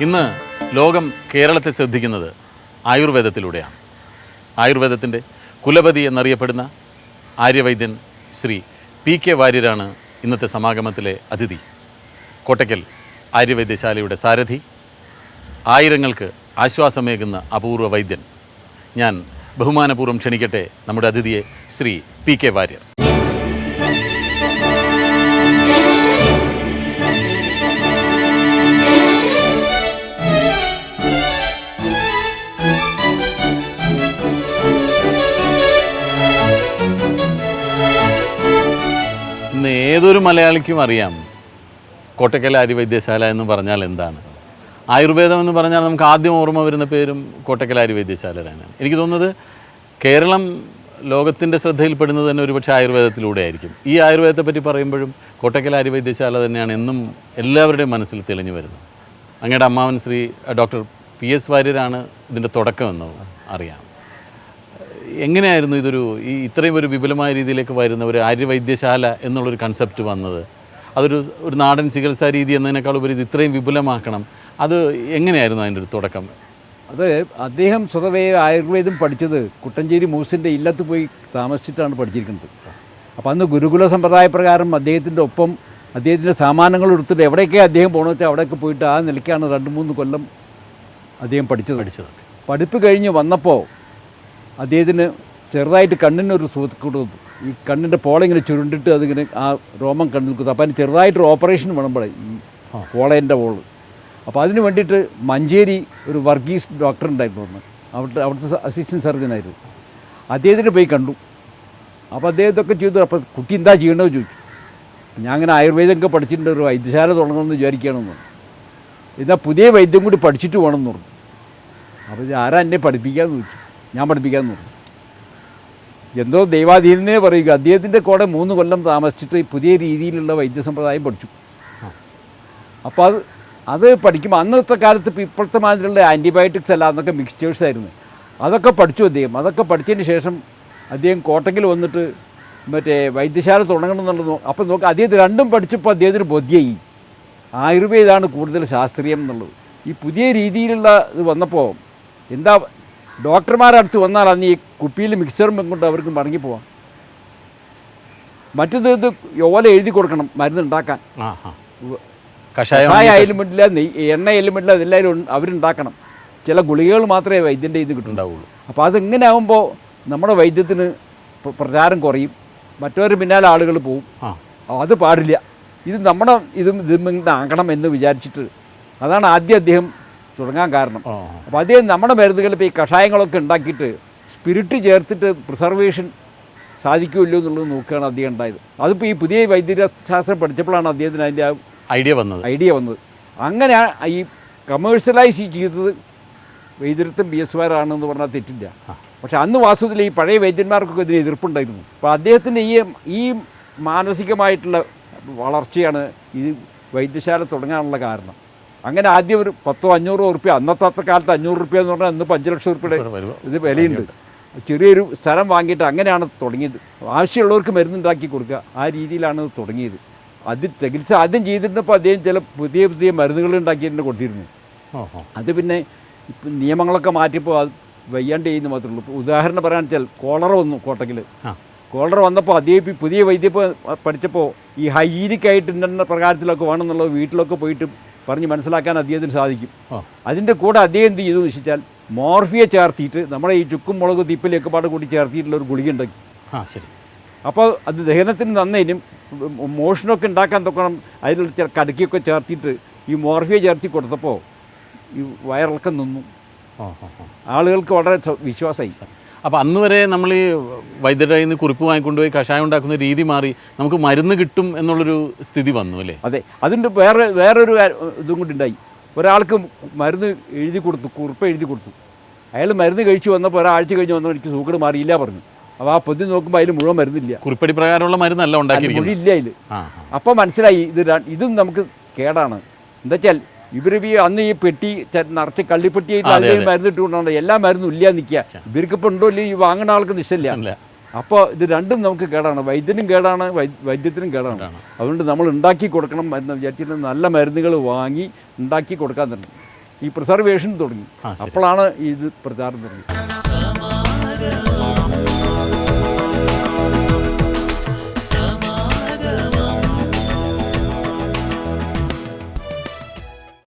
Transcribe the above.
ഇന്ന് ലോകം കേരളത്തെ ശ്രദ്ധിക്കുന്നത് ആയുർവേദത്തിലൂടെയാണ്. ആയുർവേദത്തിന്റെ കുലപതി എന്നറിയപ്പെടുന്ന ആര്യവൈദ്യൻ ശ്രീ പി കെ വാര്യരാണ് ഇന്നത്തെ സമാഗമത്തിലെ അതിഥി. കോട്ടയ്ക്കൽ ആര്യവൈദ്യശാലയുടെ സാരഥി ആയിരങ്ങൾക്ക് ആശ്വാസമേകുന്ന അപൂർവ വൈദ്യൻ. ഞാൻ ബഹുമാനപൂർവം ക്ഷണിക്കട്ടെ നമ്മുടെ അതിഥിയെ ശ്രീ പി കെ വാര്യർ. ഇന്ന് ഏതൊരു മലയാളിക്കും അറിയാം. കോട്ടക്കൽ ആര്യവൈദ്യശാല എന്ന് പറഞ്ഞാൽ എന്താണ്? ആയുർവേദം എന്ന് പറഞ്ഞാൽ നമുക്ക് ആദ്യം ഓർമ്മ വരുന്ന പേരും കോട്ടക്കൽ തന്നെയാണ് എനിക്ക് തോന്നുന്നത് കേരളം ലോകത്തിന്റെ ശ്രദ്ധയിൽപ്പെടുന്നത് തന്നെ ഒരുപക്ഷെ ആയുർവേദത്തിലൂടെ ആയിരിക്കും. ഈ ആയുർവേദത്തെ പറ്റി പറയുമ്പോഴും കോട്ടക്കൽ ആര്യവൈദ്യശാല തന്നെയാണ് എന്നും എല്ലാവരുടെയും മനസ്സിൽ തെളിഞ്ഞു വരുന്നത്. അങ്ങയുടെ അമ്മാവൻ ശ്രീ ഡോക്ടർ പി എസ് വാര്യരാണ് ഇതിന്റെ തുടക്കമെന്ന് അറിയാം. എങ്ങനെയായിരുന്നു ഇതൊരു ഈ ഇത്രയും ഒരു വിപുലമായ രീതിയിലേക്ക് വരുന്ന ഒരു ആര്യവൈദ്യശാല എന്നുള്ളൊരു കൺസെപ്റ്റ് വന്നത്? അതൊരു ഒരു നാടൻ ചികിത്സാ രീതി എന്നതിനേക്കാൾ ഉപരി ഇത് ഇത്രയും വിപുലമാക്കണം. അത് എങ്ങനെയായിരുന്നു അതിന്റെ ഒരു തുടക്കം? അത് അദ്ദേഹം സ്വതവേ ആയുർവേദം പഠിച്ചത് കുട്ടഞ്ചേരി മൂസിന്റെ ഇല്ലത്ത് പോയി താമസിച്ചിട്ടാണ് പഠിച്ചിരിക്കുന്നത്. അപ്പോൾ അന്ന് ഗുരുകുല സമ്പ്രദായ പ്രകാരം അദ്ദേഹത്തിന്റെ ഒപ്പം അദ്ദേഹത്തിന്റെ സാമാനങ്ങൾ എടുത്തിട്ട് എവിടെയൊക്കെ അദ്ദേഹം പോകണമെന്ന് വെച്ചാൽ അവിടെയൊക്കെ പോയിട്ട് ആ നിലയ്ക്കാണ് രണ്ട് മൂന്ന് കൊല്ലം അദ്ദേഹം പഠിച്ചത്. പഠിച്ചത് പഠിപ്പ് കഴിഞ്ഞ് വന്നപ്പോൾ അദ്ദേഹത്തിന് ചെറുതായിട്ട് കണ്ണിനൊരു സുഖക്കൂട് വന്നു. ഈ കണ്ണിന്റെ പോളിങ്ങനെ ചുരുണ്ടിട്ട് അതിങ്ങനെ ആ രോമം കണ്ണിൽ കുത്തും. അപ്പോൾ അതിന് ചെറുതായിട്ടൊരു ഓപ്പറേഷൻ വേണമ്പോഴേ ഈ പോളേന്റെ പോൾ അപ്പോൾ അതിന് വേണ്ടിയിട്ട് മഞ്ചേരി ഒരു വർഗീസ് ഡോക്ടർ ഉണ്ടായിരുന്നു ഒന്ന് അവിടുത്തെ അവിടുത്തെ അസിസ്റ്റന്റ് സർജനായിരുന്നു അദ്ദേഹത്തിന് പോയി കണ്ടു. അപ്പോൾ അദ്ദേഹത്തൊക്കെ ചെയ്തു. അപ്പോൾ കുട്ടി എന്താ ചെയ്യണമെന്ന് ചോദിച്ചു. ഞാൻ അങ്ങനെ ആയുർവേദമൊക്കെ പഠിച്ചിട്ടുണ്ട്. ഒരു വൈദ്യശാല തുടങ്ങണമെന്ന് വിചാരിക്കുകയാണെന്ന് പറഞ്ഞു. എന്നാൽ പുതിയ വൈദ്യം കൂടി പഠിച്ചിട്ട് വേണമെന്ന് പറഞ്ഞു. അപ്പോൾ ഇത് ആരാ എന്നെ പഠിപ്പിക്കാമെന്ന് ചോദിച്ചു. ഞാൻ പഠിപ്പിക്കാമെന്ന് പറഞ്ഞു. എന്തോ ദൈവാധീനനെ പറയുക. അദ്ദേഹത്തിന്റെ കൂടെ മൂന്ന് കൊല്ലം താമസിച്ചിട്ട് ഈ പുതിയ രീതിയിലുള്ള വൈദ്യസമ്പ്രദായം പഠിച്ചു. അപ്പോൾ അത് അത് പഠിക്കുമ്പോൾ അന്നത്തെ കാലത്ത് ഇപ്പോൾ ഇപ്പോഴത്തെ മാതിരിയുള്ള ആന്റിബയോട്ടിക്സ് അല്ല അന്നൊക്കെ മിക്സ്ചേഴ്സ് ആയിരുന്നു. അതൊക്കെ പഠിച്ചു അദ്ദേഹം. അതൊക്കെ പഠിച്ചതിന് ശേഷം അദ്ദേഹം കോട്ടയ്ക്കിൽ വന്നിട്ട് മറ്റേ വൈദ്യശാല തുടങ്ങണം എന്നുള്ളത് അപ്പോൾ നോക്കുക അദ്ദേഹം രണ്ടും പഠിച്ചപ്പോൾ അദ്ദേഹത്തിന് ബോധ്യമായി ആയുർവേദമാണ് കൂടുതൽ ശാസ്ത്രീയം എന്നുള്ളത്. ഈ പുതിയ രീതിയിലുള്ള ഇത് വന്നപ്പോൾ എന്താ ഡോക്ടർമാരുടെ അടുത്ത് വന്നാൽ അന്ന് ഈ കുപ്പിയിൽ മിക്സറും കൊണ്ട് അവർക്ക് മടങ്ങിപ്പോവാം മറ്റത് ഇത് ഓല എഴുതി കൊടുക്കണം മരുന്നുണ്ടാക്കാൻ കഷായം വേണ്ടില്ല നെയ്യ് എണ്ണ വേണ്ടില്ല അതെല്ലാവരും അവരുണ്ടാക്കണം. ചില ഗുളികകൾ മാത്രമേ വൈദ്യന്റെ ഇത് കിട്ടുന്നുണ്ടാവുള്ളൂ അപ്പോൾ അതെങ്ങനെ ആകുമ്പോൾ നമ്മുടെ വൈദ്യത്തിന് പ്രചാരം കുറയും മറ്റൊരു പിന്നാലെ ആളുകൾ പോവും. അത് പാടില്ല. ഇത് നമ്മുടെ ഇതും ഇതും ആകണം എന്ന് വിചാരിച്ചിട്ട് അതാണ് ആദ്യം അദ്ദേഹം തുടങ്ങാൻ കാരണം. അപ്പോൾ അദ്ദേഹം നമ്മുടെ മരുന്നുകൾ ഇപ്പോൾ ഈ കഷായങ്ങളൊക്കെ ഉണ്ടാക്കിയിട്ട് സ്പിരിറ്റ് ചേർത്തിട്ട് പ്രിസർവേഷൻ സാധിക്കുമല്ലോ എന്നുള്ളത് നോക്കുകയാണ് അദ്ദേഹം ഉണ്ടായത്. അതിപ്പോൾ ഈ പുതിയ വൈദ്യശാസ്ത്രം പഠിച്ചപ്പോഴാണ് അദ്ദേഹത്തിന് അതിന്റെ ആ ഐഡിയ വന്നത്. ഐഡിയ വന്നത്. അങ്ങനെ ഈ കമേഴ്ഷ്യലൈസ് ചെയ്തത് വൈദ്യരത്വം ബി എസ് ആണെന്ന് പറഞ്ഞാൽ തെറ്റില്ല. പക്ഷെ അന്ന് വാസ്തുവിൽ ഈ പഴയ വൈദ്യന്മാർക്കൊക്കെ ഇതിന് എതിർപ്പുണ്ടായിരുന്നു. അപ്പോൾ അദ്ദേഹത്തിന്റെ ഈ ഈ മാനസികമായിട്ടുള്ള വളർച്ചയാണ് ഈ വൈദ്യശാല തുടങ്ങാനുള്ള കാരണം. അങ്ങനെ ആദ്യം ഒരു പത്തോ അഞ്ഞൂറോ ഉറുപ്പ്യ അന്നത്തെ കാലത്ത് അഞ്ഞൂറ് റുപ്യ എന്ന് പറഞ്ഞാൽ ഇന്ന് അഞ്ച് ലക്ഷം ഉറുപ്പ്യയുടെ? ഇത് വിലയുണ്ട്. ചെറിയൊരു സ്ഥലം വാങ്ങിയിട്ട് അങ്ങനെയാണ് തുടങ്ങിയത്. ആവശ്യമുള്ളവർക്ക് മരുന്നുണ്ടാക്കി കൊടുക്കുക. ആ രീതിയിലാണ് തുടങ്ങിയത്. അത് ചികിത്സ ആദ്യം ചെയ്തിരുന്നപ്പോൾ അദ്ദേഹം ചില പുതിയ പുതിയ മരുന്നുകൾ ഉണ്ടാക്കിയിട്ട് കൊടുത്തിരുന്നു. അത് പിന്നെ ഇപ്പം നിയമങ്ങളൊക്കെ മാറ്റിയപ്പോൾ അത് വയ്യാണ്ട് ചെയ്യുന്ന മാത്രമേ ഉള്ളൂ. ഇപ്പോൾ ഉദാഹരണം പറയുകയാണെന്ന് വെച്ചാൽ കോളറ വന്നു കോട്ടക്കിൽ കോളറ വന്നപ്പോൾ അദ്ദേഹം പുതിയ വൈദ്യപ്പോൾ പഠിച്ചപ്പോൾ ഈ ഹൈജീനിക്കായിട്ട് ഇന്ന പ്രകാരത്തിലൊക്കെ വേണമെന്നുള്ളത് വീട്ടിലൊക്കെ പോയിട്ട് പറഞ്ഞ് മനസ്സിലാക്കാൻ അദ്ദേഹത്തിന് സാധിക്കും. അതിന്റെ കൂടെ അദ്ദേഹം എന്ത് ചെയ്തു എന്ന് വെച്ചാൽ മോർഫിയെ ചേർത്തിയിട്ട് നമ്മുടെ ഈ ചുക്കും മുളകും തിപ്പലിയൊക്കെ പാട് കൂടി ചേർത്തിയിട്ടുള്ള ഒരു ഗുളിക ഉണ്ടാക്കി. ആ ശരി. അപ്പോൾ അത് ദഹനത്തിന് നന്നതിനും മോഷണമൊക്കെ ഉണ്ടാക്കാൻ തൊക്കണം അതിൽ കടുക്കിയൊക്കെ ചേർത്തിട്ട് ഈ മോർഫിയെ ചേർത്തി കൊടുത്തപ്പോൾ ഈ വയറിളക്കം നിന്നു. ആളുകൾക്ക് വളരെ വിശ്വാസമായി. അപ്പോൾ അന്ന് വരെ നമ്മൾ ഈ വൈദ്യരുടെ കയ്യിൽ നിന്ന് കുറിപ്പ് വാങ്ങിക്കൊണ്ടുപോയി കഷായം ഉണ്ടാക്കുന്ന രീതി മാറി നമുക്ക് മരുന്ന് കിട്ടും എന്നുള്ളൊരു സ്ഥിതി വന്നു അല്ലേ? അതെ. അതിന്റെ വേറെ വേറൊരു ഇതും കൂടി ഉണ്ടായി. ഒരാൾക്ക് മരുന്ന് എഴുതി കൊടുത്തു കുറിപ്പ് എഴുതി കൊടുത്തു. അയാൾ മരുന്ന് കഴിച്ചു വന്നപ്പോൾ ഒരാഴ്ച കഴിഞ്ഞ് വന്നപ്പോൾ എനിക്ക് സൂക്കട് മാറിയില്ല പറഞ്ഞു. അപ്പോൾ ആ പൊതി നോക്കുമ്പോൾ അതിൽ മുഴുവൻ മരുന്നില്ല. കുറിപ്പടി പ്രകാരമുള്ള മരുന്നല്ല മുഴുവൻ ഇല്ല അതിൽ. അപ്പോൾ മനസ്സിലായി ഇത് ഇതും നമുക്ക് കേടാണ്. എന്താ വെച്ചാൽ ഇവർ ഈ അന്ന് ഈ പെട്ടി നിറച്ച് കള്ളിപ്പെട്ടിയായിട്ട് അതെ, അതിൽ അതെ. മരുന്ന് ഇട്ടുകൊണ്ടാണ് എല്ലാ മരുന്നും ഇല്ല നിൽക്കുക. ഇവർക്കിപ്പോൾ ഉണ്ടോ ഇല്ല ഈ വാങ്ങുന്ന ആൾക്ക് നിശ്ചയില്ല. അപ്പോൾ ഇത് രണ്ടും നമുക്ക് കേടാണ്. വൈദ്യനും കേടാണ്. വൈദ്യത്തിനും കേടാണ്. അതുകൊണ്ട് നമ്മൾ ഉണ്ടാക്കി കൊടുക്കണം എന്ന് വിചാരിച്ചിട്ട് നല്ല മരുന്നുകൾ വാങ്ങി ഉണ്ടാക്കി കൊടുക്കാൻ തന്നെ ഈ പ്രിസർവേഷൻ തുടങ്ങി. അപ്പോഴാണ് ഇത് പ്രചാരം തുടങ്ങി